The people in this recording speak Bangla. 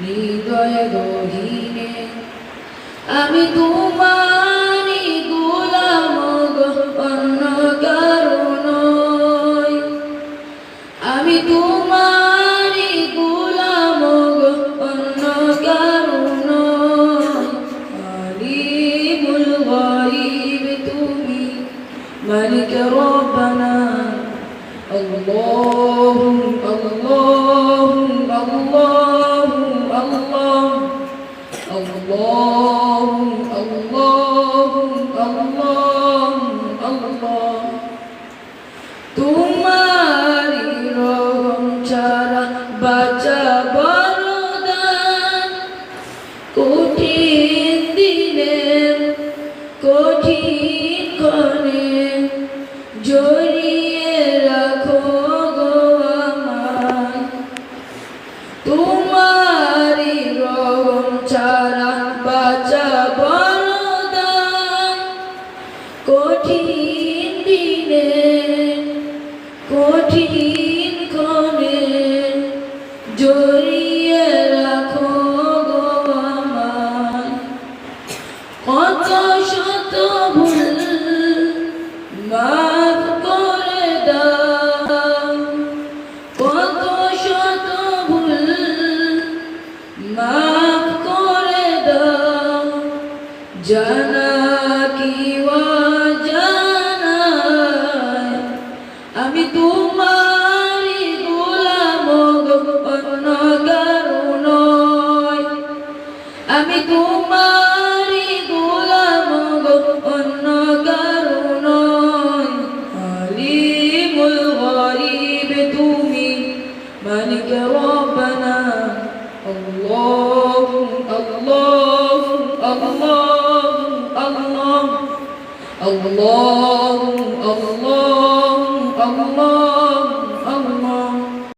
হৃদয় গহীনে আমি তোমারি গোলাম গো, অন্য কারণ আমি তোমারি গোলাম গো, অন্য কারণ আলিমুল গাইব তুমি মালিক রব্বানা الله الله الله الله اللهم اللهم اللهم الله তোমার রং ছাড়া বাঁচা বরদান কঠিন দিনের কঠিন কঠিন দিনে, কঠিন ক্ষণে জড়িয়ে রাখো গো আমায়। কত শত ভুল মাফ করে দাও, কত শত ভুল মাফ করে দাও। জানা আমি তোমারি গোলাম গো, অন্য কারও নয়। আলিমুল গরিব তুমি মালিক রব্বানা আল্লাহ আল্লাহ আল্লাহ আল্লাহ আল্লাহ আল্লাহ আল্লাহ।